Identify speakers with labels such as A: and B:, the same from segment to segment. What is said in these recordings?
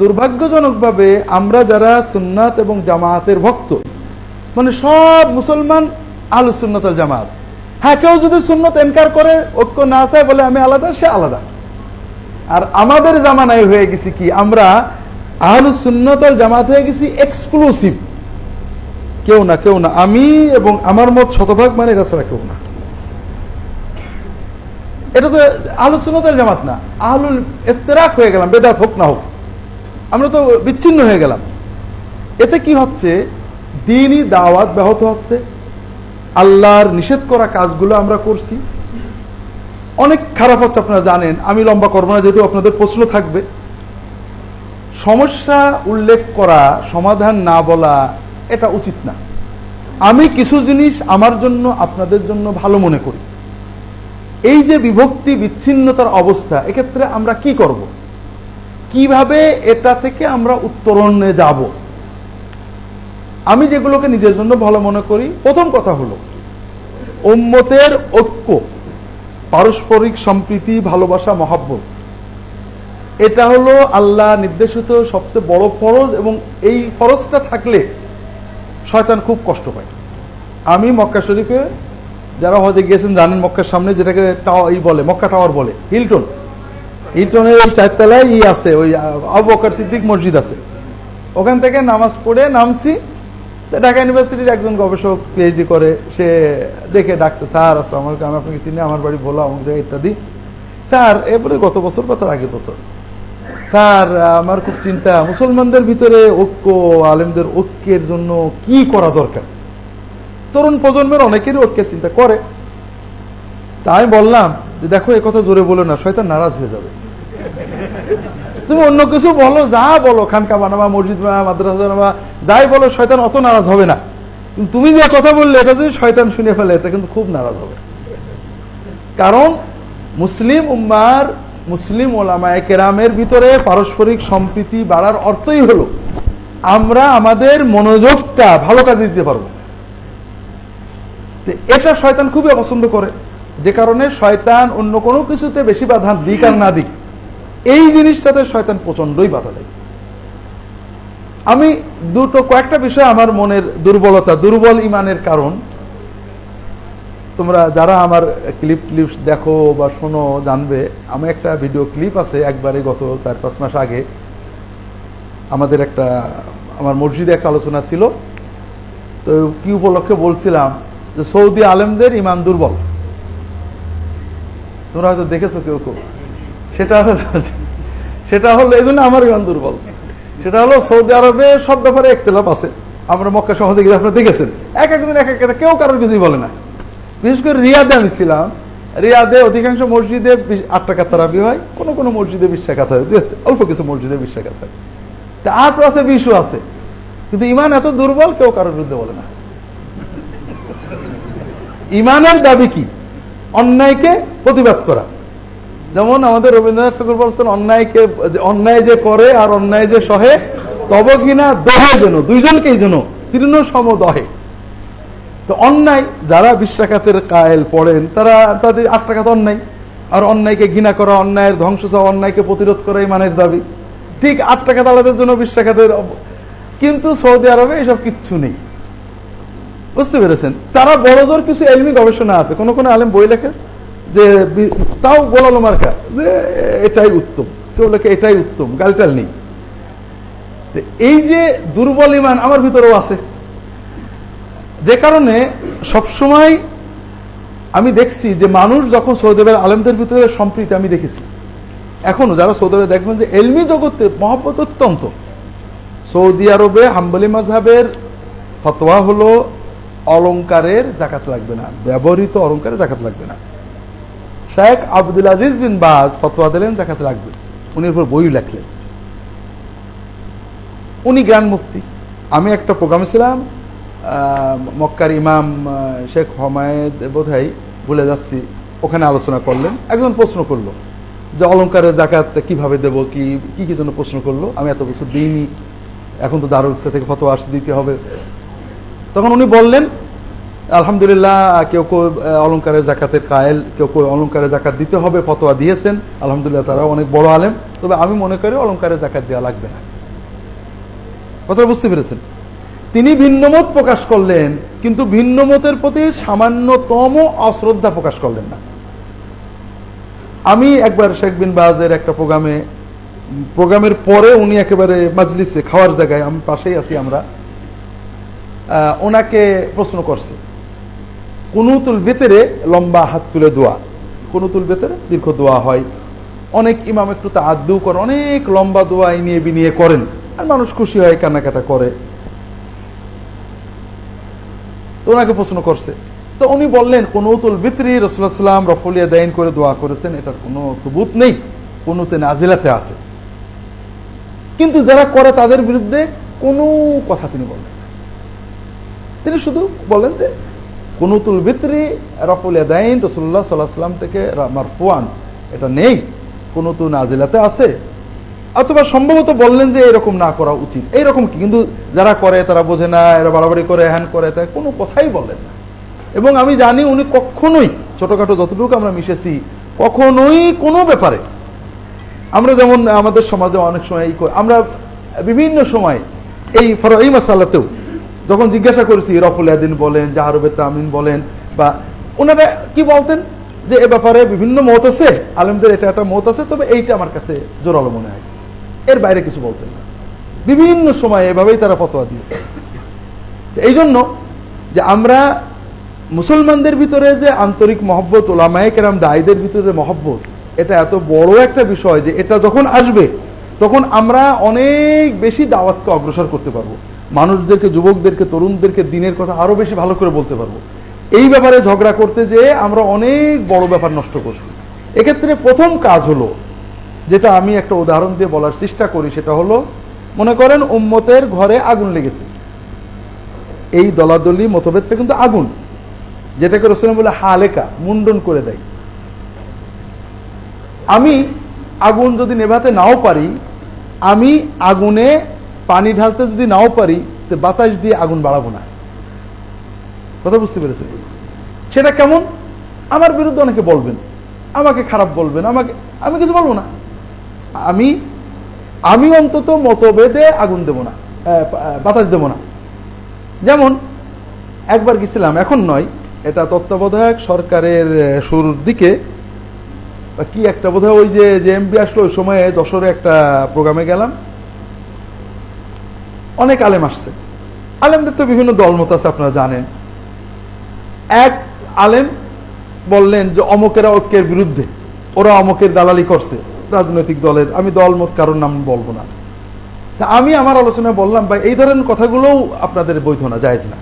A: দুর্ভাগ্যজনকভাবে আমরা যারা সুন্নাত এবং জামায়াতের ভক্ত মানে সব মুসলমান আলু সুন্নত জামাত। হ্যাঁ কেউ যদি সুন্নত এনকার করে, ঐক্য না চায় বলে আমি আলাদা, সে আলাদা। আর আমাদের জামানায় হয়ে গেছি কি, আমরা আহলু সুন্নতল জামাত হয়ে গেছি এক্সক্লুসিভ কেউ না কেউ না, আমি এবং আমার মত শতভাগ মানে এটা ছাড়া কেউ না। এটা তো আহলু সুন্নতল জামাত না, আহলুল ইফতেরাক হয়ে গেলাম, বেদাত হোক না হোক। আমরা তো বিচ্ছিন্ন হয়ে গেলাম। এতে কি হচ্ছে? দিনই দাওয়াত ব্যাহত হচ্ছে। আল্লাহর নিষেধ করা কাজগুলো আমরা করছি। অনেক খারাপ হচ্ছে আপনারা জানেন, আমি লম্বা করব না যেহেতু আপনাদের প্রশ্ন থাকবে। সমস্যা উল্লেখ করা, সমাধান না বলা, এটা উচিত না। আমি কিছু জিনিস আমার জন্য, আপনাদের জন্য ভালো মনে করি। এই যে বিভক্তি, বিচ্ছিন্নতার অবস্থা, এক্ষেত্রে আমরা কি করব? কীভাবে এটা থেকে আমরা উত্তরণে যাব? আমি যেগুলোকে নিজের জন্য ভালো মনে করি, প্রথম কথা হলো, উম্মতের ঐক্য, পারস্পরিক সম্প্রীতি, ভালোবাসা, মহাব্বত। এটা হলো আল্লাহ নির্দেশিত সবচেয়ে বড় ফরজ এবং এই ফরজটা থাকলে শয়তান খুব কষ্ট পায়। আমি মক্কা শরীফে যারা হজে গিয়েছেন জানেন মক্কার সামনে যেটাকে টাওয়ার বলে, মক্কা টাওয়ার বলে হিলটন হিলটনের ওই চারতলায় ই আছে, ওই আবু বকর সিদ্দিক মসজিদ আছে। ওখান থেকে নামাজ পড়ে নামছি ঢাকা ইউনিভার্সিটির একজন গবেষক পিএইচডি করে, সে দেখে ডাকছে, স্যার, আসসালামু আলাইকুম, আমি আপনাকে চিনি, আমার বাড়ি ভোলা অমুক জায়গায় ইত্যাদি। স্যার, এরপরে গত বছর বা তার আগের বছর? স্যার, আমার খুব চিন্তা, মুসলমানদের ভিতরে ঐক্য, আলেমদের ঐক্যের জন্য কি করা দরকার? তরুণ প্রজন্মের অনেকেরই ঐক্যের চিন্তা করে। তাই বললাম যে, দেখো কথা জোরে বলো না, শয়তান নারাজ হয়ে যাবে। তুমি অন্য কিছু বলো, যা বলো, খানকা বানাবা, মসজিদ বানাবা, মাদ্রাসা বানাবা, যাই বলো, শয়তান অত নারাজ হবে না। তুমি যে কথা বললে, এটা যদি শয়তান শুনে ফেলে, এটা কিন্তু খুব নারাজ হবে। কারণ মুসলিম উম্মার, মুসলিম ওলামায় কেরামের ভিতরে পারস্পরিক সম্প্রীতি বাড়ার অর্থই হলো, আমরা আমাদের মনোযোগটা ভালো কাজে দিতে পারব। এটা শয়তান খুবই অপছন্দ করে, যে কারণে শয়তান অন্য কোনো কিছুতে বেশি বাধা দিক আর না দিক। এই জিনিসটাতে শয়তান প্রচন্ডই বাধা দেয়। আমি দুটো কয়েকটা বিষয় আমার মনের দুর্বলতা, দুর্বল ইমানের কারণ। তোমরা যারা আমার ক্লিপ ক্লিপ দেখো বা শোনো, জানবে আমি একটা ভিডিও ক্লিপ আছে একবারে গত চার পাঁচ মাস আগে। আমাদের একটা, আমার মসজিদে একটা আলোচনা ছিল। তো কি উপলক্ষে বলছিলাম যে সৌদি আলেমদের ইমান দুর্বল। তোমরা হয়তো দেখেছ কেউ কেউ। সেটা হলো সেটা হলো এই জন্য আমার ইমান দুর্বল। সেটা হলো সৌদি আরবে সব ব্যাপারে একতলাপ আছে। আমরা মক্কা সহজে গিয়ে আপনারা দেখেছেন। এক একদিন এক এক কেউ কারোর কিছুই বলে না। বিশেষ করে রিয়াদে আমি ছিলাম। রিয়াদে অধিকাংশ মসজিদে বিশ- আট টাকা হয়, কোনো কোনো মসজিদে বিশ টাকা হয়? অল্প কিছু মসজিদে বিশ টাকা হয় তা আট আছে বিশও আছে। কিন্তু ইমান এত দুর্বল, কেউ কারোর বিরুদ্ধে বলে না। ইমানের দাবি কি? অন্যায়কে প্রতিবাদ করা। যেমন আমাদের রবীন্দ্রনাথ ঠাকুর বলছেন অন্যায়কে অন্যায় যে করে আর অন্যায় যে সহে, তব কিনা দহে যেন, দুইজনকেই যেন, তৃণ সম দহে। তো অন্যায়, যারা বিশ্বাখাতের কায়েল পড়েন, তারা, তাদের আট অন্যায়। আর অন্যায়কে ঘৃণা করা, অন্যায়ের ধ্বংস চাওয়া, অন্যায়কে প্রতিরোধ করা মানের দাবি। ঠিক আট টাকা জন্য বিশ্বাখাতের কিন্তু সৌদি আরবে এসব কিচ্ছু নেই। বুঝতে পেরেছেন? তারা বড় জোর কিছু এলমি গবেষণা আছে। কোন কোন আলেম বই লেখে যে তাও বলালো মার্কা, যে এটাই উত্তম। কেউ লেখে এটাই উত্তম, গালটাল নেই। এই যে দুর্বল ইমান আমার ভিতরেও আছে। যে কারণে সবসময় আমি দেখছি যে মানুষ যখন সৌদি আরবের আলেমদের ভিতরে সম্প্রীতি আমি দেখেছি। এখনও যারা সৌদি আরবে দেখবেন যে এলমি জগতে মহব্বত অত্যন্ত। সৌদি আরবে হাম্বলি মাজহাবের ফতোয়া হলো, অলংকারের জাকাত লাগবে না। ব্যবহৃত অলংকারের জাকাত লাগবে না। শেখ আব্দুল আজিজ বিন বাজ ফতোয়া দিলেন, জাকাত লাগবে। উনি উপর বই লেখলেন। উনি জ্ঞান মুক্তি। আমি একটা প্রোগ্রামে ছিলাম মক্কার ইমাম শেখ হমায়দ বোধ ভুলে যাচ্ছি, ওখানে আলোচনা করলেন। একজন প্রশ্ন করল যে অলংকারের জাকাত কীভাবে দেব, কি কি কি জন্য প্রশ্ন করল? আমি এত বছর দিইনি, এখন তো দারুল থেকে ফটো আসতে দিতে হবে। তখন উনি বললেন আলহামদুলিল্লাহ কেউ কেউ আহ, অলংকারের জাকাতের কায়েল কেউ কেউ অলংকারের জাকাত দিতে হবে ফতোয়া দিয়েছেন। আলহামদুলিল্লাহ তারা অনেক বড় আলেম। তবে আমি মনে করি অলংকারের জাকাত দেওয়া লাগবে না। কথাটা বুঝতে পেরেছেন? তিনি ভিন্নমত প্রকাশ করলেন কিন্তু ভিন্নমতের প্রতি সামান্যতম অশ্রদ্ধা প্রকাশ করলেন না। আমি একবার শেখ বিন বাজের একটা প্রোগ্রামে প্রোগ্রামের পরে উনি একেবারে মাজলিসে খাওয়ার জায়গায় আমি পাশেই আছি আমরা ওনাকে প্রশ্ন করছে। কুনুতুল ভেতরে লম্বা হাত তুলে দোয়া। কুনুতুল ভেতরে দীর্ঘ দোয়া হয়। অনেক ইমাম একটু তা আদু করে, অনেক লম্বা দোয়া নিয়ে বিনিয়ে করেন। আর মানুষ খুশি হয়, কান্নাকাটা করে। ওনাকে প্রশ্ন করছে, তো উনি বললেন, কোনুতুল বিত্রি রসুল্লাহাম রফলিয়া দাইন করে দোয়া করেছেন, এটার কোনো সুবুত নেই। কোনুতে নাজিলাতে আছে। কিন্তু যারা করে তাদের বিরুদ্ধে কোনো কথা তিনি বলেন তিনি শুধু বলেন যে কুনুতুল বিত্রি রফুল দাইন রসুল্লাহ সাল্লাহ সাল্লাম থেকে মারফুয়ান। এটা নেই। কুনুতু নাজিলাতে আছে। অথবা সম্ভবত বললেন যে এরকম না করা উচিত। এইরকম কি? কিন্তু যারা করে, তারা বোঝে না, এরা বাড়াবাড়ি করে, হ্যান করে, তাই কোনো কথাই বলেন না। এবং আমি জানি উনি কখনোই, ছোটোখাটো যতটুকু আমরা মিশেছি, কখনোই কোনো ব্যাপারে আমরা যেমন আমাদের সমাজে অনেক সময় আমরা বিভিন্ন সময় এই ফর- এই মাসালাতেও যখন জিজ্ঞাসা করেছি, রফুল আদিন বলেন, জাহারুবে তামিন বলেন, বা ওনারা কি বলতেন? যে এ ব্যাপারে বিভিন্ন মত আছে, আলেমদের এটা একটা মত আছে, তবে এইটা আমার কাছে জোরালো মনে হয়। এর বাইরে কিছু বলতেন না। বিভিন্ন সময় এভাবেই তারা ফতোয়া দিয়েছে। এই জন্য যে আমরা মুসলমানদের ভিতরে যে আন্তরিক মহব্বত, ওলামায়ে কেরাম, দায়ীদের ভিতরে যে মহব্বত, এটা এত বড় একটা বিষয় যে এটা যখন আসবে, তখন আমরা অনেক বেশি দাওয়াতকে অগ্রসর করতে পারব। মানুষদেরকে, যুবকদেরকে, তরুণদেরকে দিনের কথা আরও বেশি ভালো করে বলতে পারব। এই ব্যাপারে ঝগড়া করতে যেয়ে আমরা অনেক বড় ব্যাপার নষ্ট করছি। এক্ষেত্রে প্রথম কাজ হলো, যেটা আমি একটা উদাহরণ দিয়ে বলার চেষ্টা করি, সেটা হলো, মনে করেন উম্মতের ঘরে আগুন লেগেছে। এই দলাদলি, মতভেদটা কিন্তু আগুন, যেটাকে রসুল বলে হালেকা, মুন্ডন করে দেয়। আমি আগুন যদি নেভাতে নাও পারি, আমি আগুনে পানি ঢালতে যদি নাও পারি, তো বাতাস দিয়ে আগুন বাড়াবো না। কথা বুঝতে পেরেছেন? সেটা কেমন? আমার বিরুদ্ধে অনেকে বলবেন, আমাকে খারাপ বলবেন, আমাকে, আমি কিছু বলব না। আমি আমি অন্তত মতভেদে আগুন দেব না বাতাস দেব না। যেমন, একবার গেছিলাম, এখন নয়, এটা তত্ত্বাবধায়ক সরকারের শুরুর দিকে কি একটা বোধহয় ওই যে যে এমপি আসলো, ওই সময়ে যশোরে একটা প্রোগ্রামে গেলাম। অনেক আলেম আসছে। আলেমদের তো বিভিন্ন দলমত আছে, আপনারা জানেন। এক আলেম বললেন যে অমকেরা ঐক্যের বিরুদ্ধে, ওরা অমকের দালালি করছে, রাজনৈতিক দলের। আমি দলমত কারোর নাম বলব না। আমি আমার আলোচনায় বললাম, ভাই, এই ধরনের কথাগুলোও আপনাদের বৈধ না, জায়েজ না।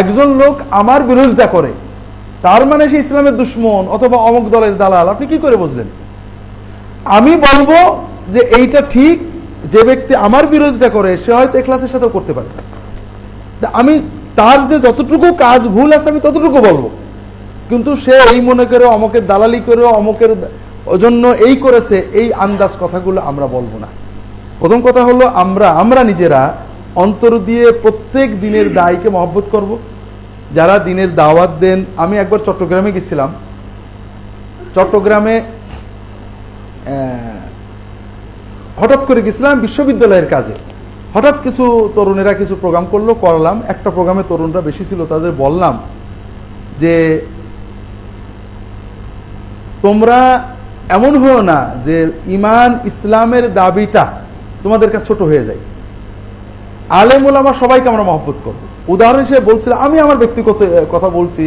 A: একজন লোক আমার বিরোধিতা করে, তার মানে সে ইসলামের দুশ্মন অথবা অমুক দলের দালাল, আপনি কি করে বুঝলেন? আমি বলব যে এইটা ঠিক যে ব্যক্তি আমার বিরোধিতা করে, সে হয়তো এখলাসের সাথেও করতে পারে। আমি তার যে যতটুকু কাজ ভুল আছে, আমি ততটুকু বলব। কিন্তু সে এই মনে করে অমকের দালালি করে অমকের জন্য এই করেছে, এই আন্দাজ কথাগুলো আমরা বলব না। প্রথম কথা হলো, আমরা আমরা নিজেরা অন্তর দিয়ে প্রত্যেক দিনের দায়কে মহব্বত করব। যারা দিনের দাওয়াত দেন, আমি একবার চট্টগ্রামে গেছিলাম। চট্টগ্রামে হঠাৎ করে গেছিলাম বিশ্ববিদ্যালয়ের কাজে। হঠাৎ কিছু তরুণেরা কিছু প্রোগ্রাম করল, করলাম। একটা প্রোগ্রামে তরুণরা বেশি ছিল, তাদের বললাম যে, তোমরা এমন হও না যে ইমান ইসলামের দাবিটা তোমাদের কাছে ছোট হয়ে যায়। আলেম ওলামা সবাইকে আমরা মহব্বত করব। উদাহরণ হিসেবে বলছিলাম আমি আমার ব্যক্তিগত কথা বলছি,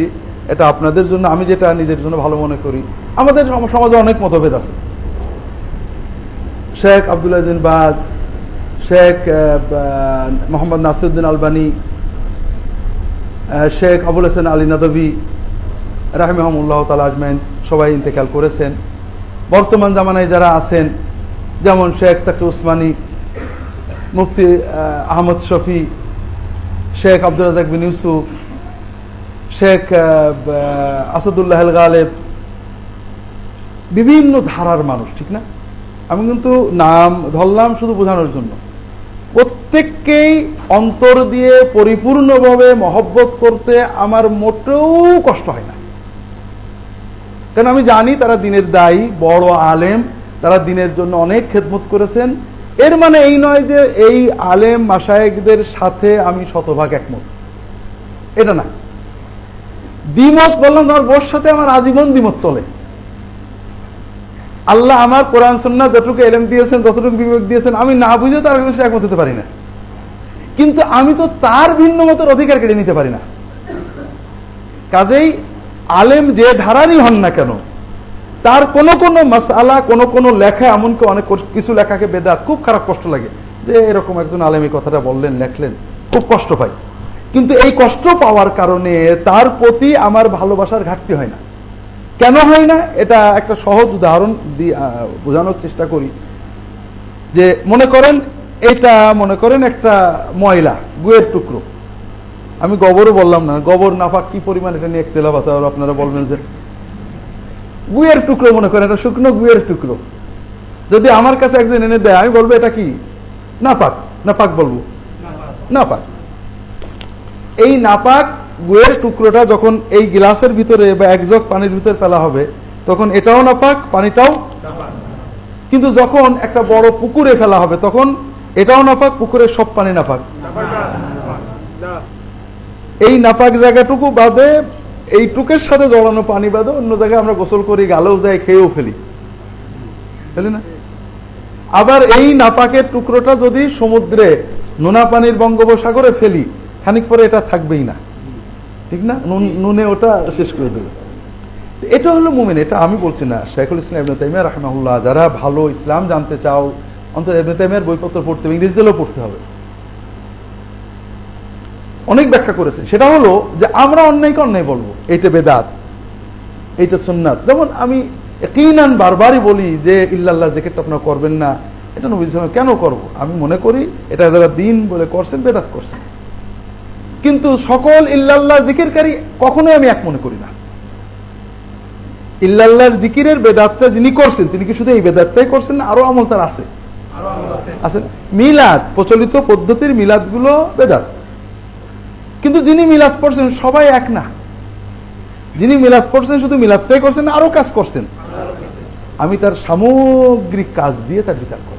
A: এটা আপনাদের জন্য, আমি যেটা নিজের জন্য ভালো মনে করি, আমাদের সমাজে অনেক মতভেদ আছে। শেখ আবদুল্লাহদিন বাদ, শেখ মোহাম্মদ নাসিরুদ্দিন আলবানী শেখ আবুল হাসান আলী নদবী রাহিমাহমুল্লাহ তালা আজমাইন সবাই ইন্তেকাল করেছেন। বর্তমান জামানায় যারা আছেন, যেমন শেখ তাকি উসমানী, মুফতি আহমদ শফি, শেখ আব্দুল রাজাক বিন ইউসুফ, শেখ আসাদুল্লাহ গালেব, বিভিন্ন ধারার মানুষ, ঠিক না? আমি কিন্তু নাম ধরলাম শুধু বোঝানোর জন্য। প্রত্যেককেই অন্তর দিয়ে পরিপূর্ণভাবে মহব্বত করতে আমার মোটেও কষ্ট হয় না। কারণ আমি জানি তারা দিনের দায়ী, বড় আলেম, তারা দিনের জন্য অনেক খেদমত করেছেন। এর মানে এই নয় যে এই আলেম মাসায়েকদের সাথে আমি শতভাগ একমত। এটা না। দ্বিমত বললাম, তোমার বোর সাথে আমার আজীবন দ্বিমত চলে। আল্লাহ আমার কোরআন সন্না যতটুকু এলেম দিয়েছেন ততটুকু বিবেক দিয়েছেন, আমি না বুঝে তার কাছে একমত হতে পারি না। কিন্তু আমি তো তার ভিন্ন মতের অধিকার কেড়ে নিতে পারি না। কাজেই আলেম যে ধারারই হন না কেন, তার কোন কোন মাসালা কোন কোন লেখা, এমনকি অনেক কিছু লেখাকে বেদাত, খুব খারাপ কষ্ট লাগে যে এরকম একজন আলেম এই কথাটা বললেন, লেখলেন, খুব কষ্ট পাই কিন্তু এই কষ্ট পাওয়ার কারণে তার প্রতি আমার ভালোবাসার ঘাটতি হয় না। কেন হয় না? এটা একটা সহজ উদাহরণ দিয়ে বোঝানোর চেষ্টা করি। যে মনে করেন এটা মনে করেন একটা ময়লা, গুয়ের টুকরো। আমি গোবরও বললাম না, গোবর নাফাক কি পরিমাণ এটা নিয়ে একতেলাভ আছে আপনারা বলবেন যে গুয়ের টুকরো মনে করেন, এটা শুকনো গুয়ের টুকরো। যদি আমার কাছে একজন এনে দেয়, আমি বলব, এটা কি? নাপাক নাপাক বলব। নাপাক। এই নাপাক গুয়ের টুকরোটা যখন এই গ্লাসের ভিতরে বা এক জগ পানির ভিতরে ফেলা হবে, তখন এটাও নাপাক, পানিটাও কিন্তু যখন একটা বড় পুকুরে ফেলা হবে, তখন এটাও নাপাক, পুকুরের সব পানি নাপাক। এই নাপাক জায়গাটুকু বাদে এই টুকের সাথে জড়ানো পানি বাদে অন্য জায়গায় আমরা গোসল করি, গালেও যাই খেয়েও ফেলি। ফেলি না? আবার এই নাপাকের টুকরোটা যদি সমুদ্রে নোনা পানির বঙ্গোপসাগরে ফেলি, খানিক পরে এটা থাকবেই না। ঠিক না? নুনে ওটা শেষ করে দেবে। এটা হলো মুমিন, এটা আমি বলছি না। শেখুল ইসলাম তাইমিয়া রাহমাহুল্লাহ, যারা ভালো ইসলাম জানতে চাও, অন্তত ইবনে তাইমিয়ার বইপত্র পড়তে হবে, ইংরেজিতেও পড়তে হবে। অনেক ব্যাখ্যা করেছে সেটা হলো যে আমরা অন্যায়কে অন্যায় বলব। এইটা বেদাত, এইটা সুন্নাত। যেমন আমি কিনান বারবারই বলি যে, ইল্লাল্লাহ জেকেটটা আপনারা করবেন না। এটা নবী সাল্লাম কেন করব? আমি মনে করি এটা যারা দিন বলে করছেন, বেদাত করছেন। কিন্তু সকল ইল্লাল্লাহ জিকিরকারী কখনোই আমি এক মনে করি না। ইল্লাল্লাহর জিকিরের বেদাতটা যিনি করছেন তিনি কি শুধু এই বেদাতটাই করছেন না আরও আমল তার আছে? আছে। মিলাদ প্রচলিত পদ্ধতির মিলাদগুলো বেদাত। কিন্তু যিনি মিলাদ পড়ছেন সবাই এক না। যিনি মিলাদ পড়ছেন শুধু মিলাদটাই করছেন না আরও কাজ করছেন। আমি তার সামগ্রিক কাজ দিয়ে তার বিচার করব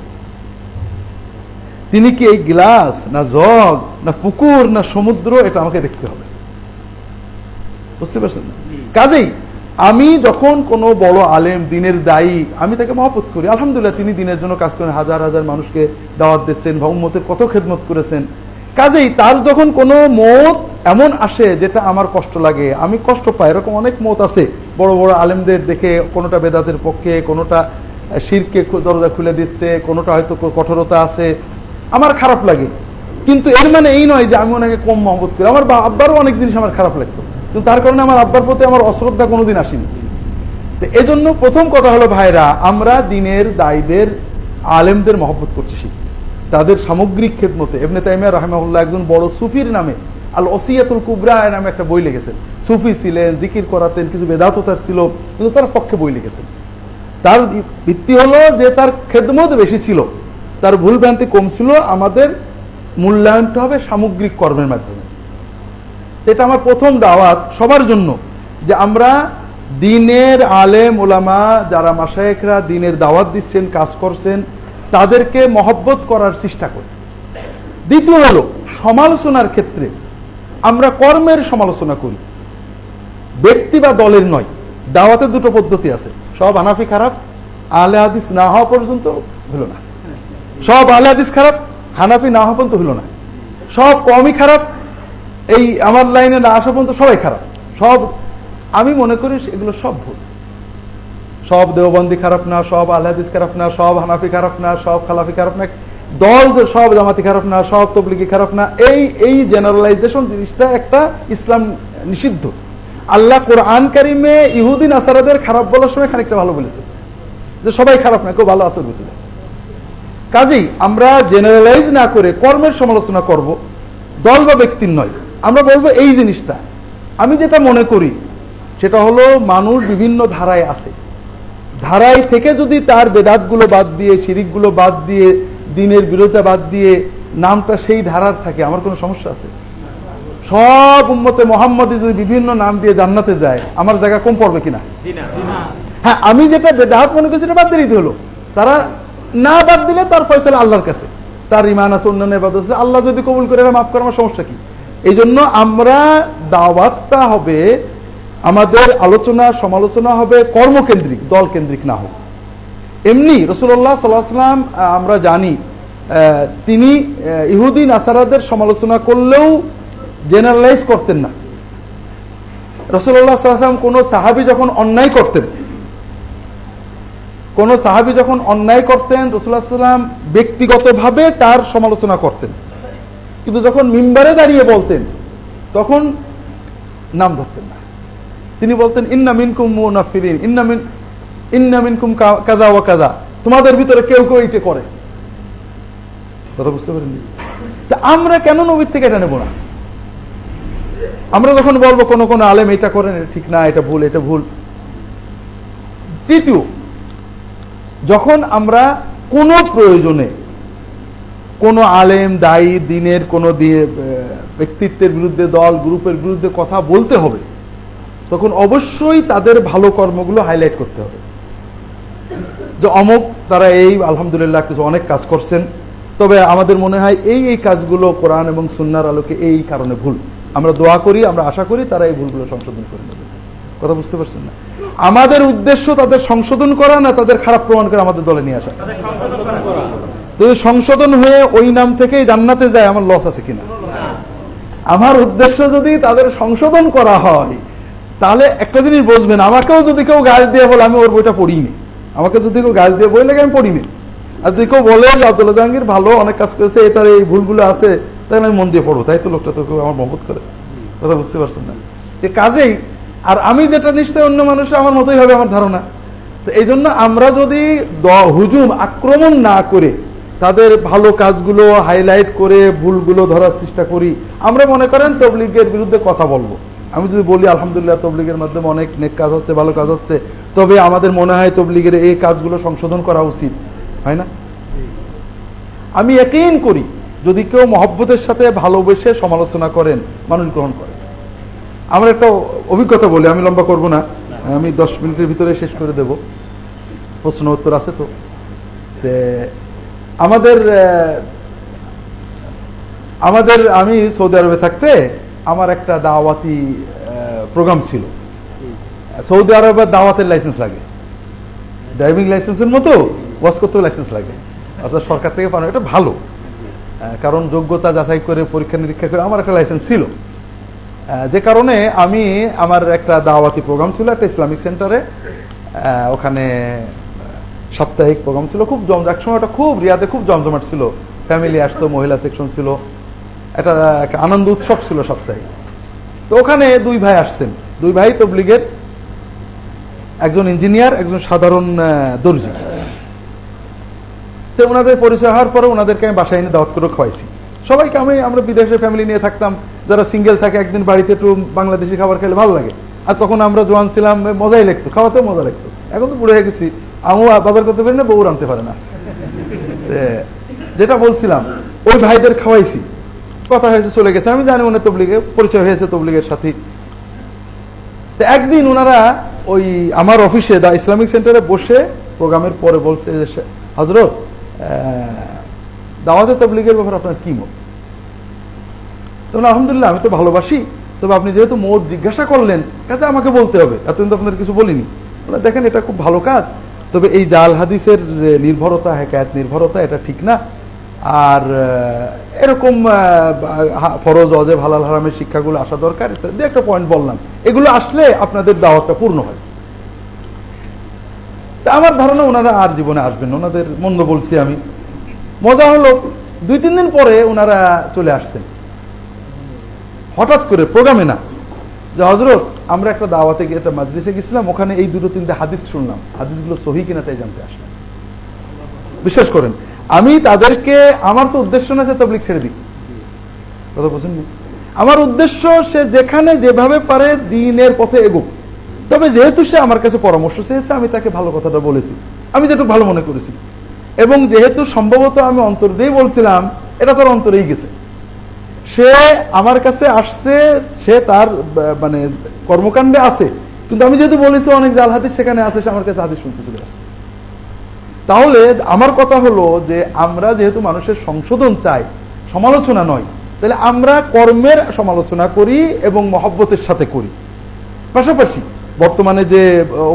A: তিনি কি এই গ্লাস না জগ না পুকুর না সমুদ্র এটা আমাকে দেখতে হবে। বুঝতে পারছেন কাজেই আমি যখন কোনো বড় আলেম দিনের দায়ী আমি তাকে মহব্বত করি। আলহামদুলিল্লাহ তিনি দিনের জন্য কাজ করেন হাজার হাজার মানুষকে দাওয়াত দিচ্ছেন বা উম্মতের কত খেদমত করেছেন। কাজেই তার যখন কোনো মত এমন আসে যেটা আমার কষ্ট লাগে আমি কষ্ট পাই। এরকম অনেক মত আছে। বড় বড় আলেমদের দেখে কোনোটা বেদাতের পক্ষে কোনোটা শিরকে দরজা খুলে দিচ্ছে কোনোটা হয়তো কঠোরতা আছে আমার খারাপ লাগে। কিন্তু এর মানে এই নয় যে আমি ওনাকে কম মহব্বত করি। আমার আব্বারও অনেক জিনিস আমার খারাপ লাগতো। কিন্তু তার কারণে আমার আব্বার প্রতি আমার অশ্রদ্ধা কোনোদিন আসেনি। তো এজন্য প্রথম কথা হলো, ভাইরা, আমরা দিনের দায়ীদের, আলেমদের মহব্বত করছি শিখি তাদের সামগ্রিক খেদমতে। এমনি তাইমিয়া রাহমাহুল্লাহ একজন বড় সুফির নামে আল ওসিয়াতুল কুবরা নামে একটা বই লিখেছেন। সুফি ছিলেন, জিকির করাতেন, কিছু বেদাত তার ছিল, কিন্তু তার পক্ষে বই লিখেছেন। তার ভিত্তি হলো যে তার খেদমত বেশি ছিল। তার ভুল ভ্রান্তি কম ছিল আমাদের মূল্যায়নটা হবে সামগ্রিক কর্মের মাধ্যমে। এটা আমার প্রথম দাওয়াত সবার জন্য যে আমরা দিনের আলেম, ওলামা যারা মাসায়েকরা দিনের দাওয়াত দিচ্ছেন, কাজ করছেন, তাদেরকে মহব্বত করার চেষ্টা করি। দ্বিতীয় হলো, সমালোচনার ক্ষেত্রে আমরা কর্মের সমালোচনা করি। ব্যক্তি বা দলের নয়, দাওয়াতের দুটো পদ্ধতি আছে। সব হানাফি খারাপ আলে হাদিস না হওয়া পর্যন্ত হলো না। সব আলে হাদিস খারাপ, হানাফি না হওয়া পর্যন্ত হলো না। সব কমই খারাপ, এই আমার লাইনে না আসা পর্যন্ত সবাই খারাপ। সব, আমি মনে করি এগুলো সব ভুল। সব দেওবন্দি খারাপ না, সব আলহাদিস খারাপ না, সব হানাফি খারাপ না, সব খালাফি খারাপ না, দল সব জামাতি খারাপ না, সব তবলিগি খারাপ না, এই এই জেনারেলাইজেশন জিনিসটা একটা ইসলাম নিষিদ্ধ। আল্লাহ কোরআন কারিমে ইহুদিন আসারাদের খারাপ বলার সময় খানিকটা ভালো বলেছে। যে সবাই খারাপ না, কেউ ভালো আসর ভিতরে। কাজেই আমরা জেনারেলাইজ না করে কর্মের সমালোচনা করব দল বা ব্যক্তির নয়। আমরা বলব এই জিনিসটা। আমি যেটা মনে করি সেটা হলো মানুষ বিভিন্ন ধারায় আছে। ধারায় থেকে যদি তার বেদাতগুলো বাদ দিয়ে শিরিকগুলো বাদ দিয়ে দিনের বিরোধিতা বাদ দিয়ে নামটা সেই ধারার থাকে আমার কোনো সমস্যা আছে? সব উম্মতে মোহাম্মদী যদি বিভিন্ন নাম দিয়ে জান্নাতে যায় আমার জায়গা কম পড়বে কিনা? হ্যাঁ আমি যেটা বেদাহাত মনে করছি সেটা বাদ দিয়ে দিতে হলো। তারা না বাদ দিলে তার ফয়সালা আল্লাহর কাছে। তার ইমান আছে, অন্যান্য এবাদত আছে। আল্লাহ যদি কবুল করে মাফ করে আমার সমস্যা কি? এই জন্য আমরা দাওয়াতটা হবে, আমাদের আলোচনা, সমালোচনা হবে কর্মকেন্দ্রিক দল কেন্দ্রিক না হোক। এমনি রসুল্লাহ সাল্লাহাম আমরা জানি তিনি ইহুদি, নাসারাদের সমালোচনা করলেও জেনারেলাইজ করতেন না। রসুল্লাহ সাল্লাম কোনো সাহাবি যখন অন্যায় করতেন কোন সাহাবি যখন অন্যায় করতেন রসুল্লাহ সাল্লাম ব্যক্তিগতভাবে তার সমালোচনা করতেন। কিন্তু যখন মিম্বারে দাঁড়িয়ে বলতেন, তখন নাম ধরতেন না। তিনি বলতেন, ইন্না মিনকুম মুনাফিরিন ইন্না মিন, ইন্না মিনকুম কাজা ওয়া কাজা তোমাদের ভিতরে কেউ কেউ এটা করে। কথা বুঝতে পারেননি? তা আমরা কেন নবীর থেকে এটা নেব না? আমরা যখন বলব, কোন কোন আলেম এটা করেন ঠিক না, এটা ভুল এটা ভুল। তৃতীয় যখন আমরা কোনো প্রয়োজনে কোনো আলেম, দায়ী, দিনের কোনো দিয়ে ব্যক্তিত্বের বিরুদ্ধে দল, গ্রুপের বিরুদ্ধে কথা বলতে হবে, তখন অবশ্যই তাদের ভালো কর্মগুলো হাইলাইট করতে হবে। যে অমুক, তারা এই, আলহামদুলিল্লাহ কিছু অনেক কাজ করছেন, তবে আমাদের মনে হয় এই এই কাজগুলো কোরআন এবং সুন্নার আলোকে এই কারণে ভুল। আমরা দোয়া করি, আমরা আশা করি তারা এই ভুলগুলো সংশোধন করে নেবে। কথা বুঝতে পারছেন না? আমাদের উদ্দেশ্য তাদের সংশোধন করা না তাদের খারাপ প্রমাণ করে আমাদের দলে নিয়ে আসা? যদি সংশোধন হয়ে ওই নাম থেকেই জান্নাতে যায় আমার লস আছে কিনা? আমার উদ্দেশ্য যদি তাদের সংশোধন করা হয় তাহলে একটা জিনিস বুঝবেন আমাকেও যদি কেউ গাছ দিয়ে বলে আমি ওর বইটা পড়িনি। আমাকে যদি কেউ গাছ দিয়ে বই লাগে আমি পড়িনি? আর যদি কেউ বলে যে আব্দুল্লাহ জাহাঙ্গীর ভালো অনেক কাজ করেছে এটার এই ভুলগুলো আছে তাহলে আমি মন দিয়ে পড়ব। তাই তো লোকটা তো কেউ আমার মহবত করে। কথা বুঝতে পারছেন না? এ কাজেই আর আমি যেটা নিশ্চয় অন্য মানুষ আমার মতোই হবে আমার ধারণা। তো এই জন্য আমরা যদি হুজুম আক্রমণ না করে তাদের ভালো কাজগুলো হাইলাইট করে ভুলগুলো ধরার চেষ্টা করি, আমরা মনে করেন তবলিগের বিরুদ্ধে কথা বলব। আমি যদি বলি, আলহামদুলিল্লাহ, তবলিগের মাধ্যমে অনেক নেক কাজ হচ্ছে, ভালো কাজ হচ্ছে, তবে আমাদের মনে হয় তবলিগের এই কাজগুলো সংশোধন করা উচিত, হয় না? আমি একইন করি, যদি কেউ মহব্বতের সাথে ভালোবেসে সমালোচনা করেন, মানুষ গ্রহণ করে। আমার একটা অভিজ্ঞতা বলি, আমি লম্বা করব না। আমি দশ মিনিটের ভিতরে শেষ করে দেব। প্রশ্ন উত্তর আছে তো? আমাদের আমাদের, আমি সৌদি আরবে থাকতে আমার একটা দাওয়াতি প্রোগ্রাম ছিল। সৌদি আরবে দাওয়াতের লাইসেন্স লাগে। ড্রাইভিং লাইসেন্সের মতো ওয়াশ করতেও লাইসেন্স লাগে। অর্থাৎ সরকার থেকে পানো এটা ভালো। কারণ যোগ্যতা যাচাই করে পরীক্ষা নিরীক্ষা করে আমার একটা লাইসেন্স ছিল। যে কারণে আমি আমার একটা দাওয়াতি প্রোগ্রাম ছিল, একটা ইসলামিক সেন্টারে। ওখানে সাপ্তাহিক প্রোগ্রাম ছিল, খুব জম এক সময়টা খুব রিয়াদে খুব জমজমাট ছিল। ফ্যামিলি আসতো, মহিলা সেকশন ছিল। একটা আনন্দ উৎসব ছিল সাপ্তাহিক। তো ওখানে দুই ভাই আসছেন। দুই ভাই তবলিগের, একজন ইঞ্জিনিয়ার একজন সাধারণ দর্জি। তো ওনাদের পরিচয় হওয়ার পরে ওনাদেরকে আমি বাসায় এনে দাওয়াত করে খাওয়াইছি। সবাইকে আমি, আমরা বিদেশে ফ্যামিলি নিয়ে থাকতাম, যারা সিঙ্গেল থাকে, একদিন বাড়িতে একটু বাংলাদেশি খাবার খেলে ভালো লাগে। আর তখন আমরা জোয়ান ছিলাম মজাই লাগতো, খাওয়াতেও মজা লাগতো। এখন তো বুড়ে হয়ে গেছি আমিও বাজার করতে পারি না বউ আনতে পারে না। যেটা বলছিলাম, ওই ভাইদের খাওয়াইছি। কথা হয়েছে, চলে গেছে। আমি জানি ওনার তবলিগে, পরিচয় হয়েছে তবলিগের সাথে। একদিন ওনারা ওই আমার অফিসে দা ইসলামিক সেন্টারে বসে, প্রোগ্রামের পরে বলছে যে হজরত দাওয়াতে তবলিগের ব্যাপারে আপনার কি মত? তো না, আলহামদুলিল্লাহ আমি তো ভালোবাসি তবে আপনি যেহেতু মত জিজ্ঞাসা করলেন কাজে আমাকে বলতে হবে এতদিন তো আপনাদের কিছু বলিনি। বলে, দেখেন এটা খুব ভালো কাজ। তবে এই জাল হাদিসের নির্ভরতা হেকায়ত নির্ভরতা এটা ঠিক না। আর এরকম ফরজ অজে হালাল হারামের শিক্ষাগুলো আসা দরকার। দু একটা পয়েন্ট বললাম। এগুলো আসলে আপনাদের দাওয়াতটা পূর্ণ হয়। তা আমার ধারণা ওনারা আর জীবনে আসবেন ওনাদের মন্দ বলছি আমি। মজা হলো, দুই, তিন দিন পরে ওনারা চলে আসছেন। হঠাৎ করে, প্রোগ্রামে না। যে হজরত আমরা একটা দাওয়াতে গিয়ে একটা মাজলিসে গেছিলাম, ওখানে এই দুটো, তিনটে হাদিস শুনলাম। হাদিসগুলো সহি কিনা তাই জানতে আসলাম। বিশ্বাস করেন, আমি তাদেরকে, আমার তো উদ্দেশ্য না যে তবলিক ছেড়ে দিই কথা বুঝেন? আমার উদ্দেশ্য, সে যেখানে যেভাবে পারে দিনের পথে এগোক। তবে যেহেতু সে আমার কাছে পরামর্শ চেয়েছে, আমি তাকে ভালো কথাটা বলেছি। আমি যেটুকু ভালো মনে করেছি। এবং যেহেতু সম্ভবত আমি অন্তর দিয়ে বলছিলাম, এটা তার অন্তরেই গেছে। সে আমার কাছে আসছে, সে তার মানে কর্মকাণ্ডে আছে। কিন্তু আমি যেহেতু বলেছি অনেক জাল হাদিস সেখানে আছে, সে আমার কাছে হাদিস শুনতে চলে আসছে। তাহলে আমার কথা হলো যে আমরা যেহেতু মানুষের সংশোধন চাই, সমালোচনা নয়, তাহলে আমরা কর্মের সমালোচনা করি এবং মহব্বতের সাথে করি। পাশাপাশি বর্তমানে যে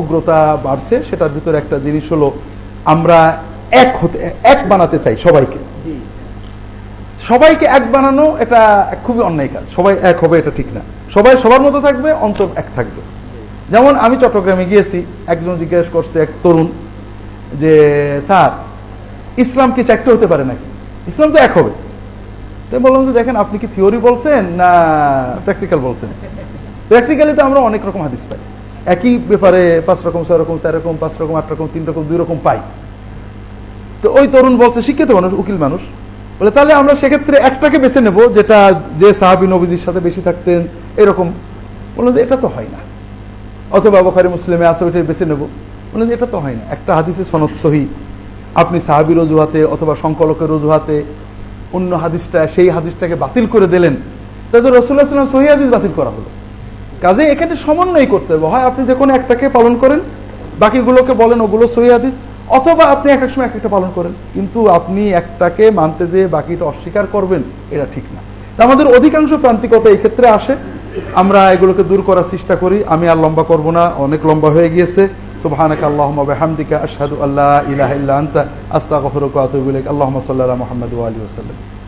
A: উগ্রতা বাড়ছে, সেটার ভিতরে একটা জিনিস হলো, আমরা এক হতে, এক বানাতে চাই সবাইকে। সবাইকে এক বানানো এটা খুবই অন্যায় কাজ। সবাই এক হবে এটা ঠিক না। সবাই সবার মতো থাকবে, অন্তর এক থাকবে। যেমন আমি চট্টগ্রামে গিয়েছি, একজন জিজ্ঞেস করছে এক তরুণ যে, স্যার, ইসলাম কি চারটে হতে পারে নাকি? ইসলাম তো এক হবে। তো বললাম যে, দেখেন, আপনি কি থিওরি বলছেন না প্র্যাকটিক্যাল বলছেন? প্র্যাকটিক্যালি তো আমরা অনেক রকম হাদিস পাই। একই ব্যাপারে পাঁচ রকম, ছয় রকম, চার রকম, পাঁচ রকম, আট রকম, তিন রকম, দুই রকম পাই। তো ওই তরুণ বলছে, শিক্ষিত মানুষ, উকিল মানুষ। বলে, তাহলে আমরা সেক্ষেত্রে একটাকে বেছে নেব, যেটা যে সাহাবি নবীজির সাথে বেশি থাকতেন, এরকম। বললেন যে, এটা তো হয় না। অথবা বখারি মুসলিমে আছে, ওইটাই বেছে নেব। বললেন যে, এটা তো হয় না। একটা হাদিসে সনদ সহি। আপনি সাহাবির অজুহাতে অথবা সংকলকের অজুহাতে অন্য হাদিসটা, সেই হাদিসটাকে বাতিল করে দিলেন। তাহলে রসুল্লাহ সাল্লাম সহি হাদিস বাতিল করা হলো। কাজে এখানে সমন্বয় করতে হবে। হয় আপনি যে কোনো একটাকে পালন করেন, বাকিগুলোকে বলেন, ওগুলো সহি হাদিস। অথবা আপনি এক এক সময় এক একটা পালন করেন, কিন্তু আপনি একটাকে মানতে যে বাকিটা অস্বীকার করবেন, এটা ঠিক না। আমাদের অধিকাংশ প্রান্তিকতা এই ক্ষেত্রে আসে। আমরা এগুলোকে দূর করার চেষ্টা করি। আমি আর লম্বা করব না, অনেক লম্বা হয়ে গিয়েছে। সুবহানাকা আল্লাহ বিহামদিকা, আশহাদু আল্লা ইলাহা ইল্লা আনতা, আস্তাগফিরুকা ওয়া আতুবু ইলাইক। আল্লাহুম্মা সাল্লি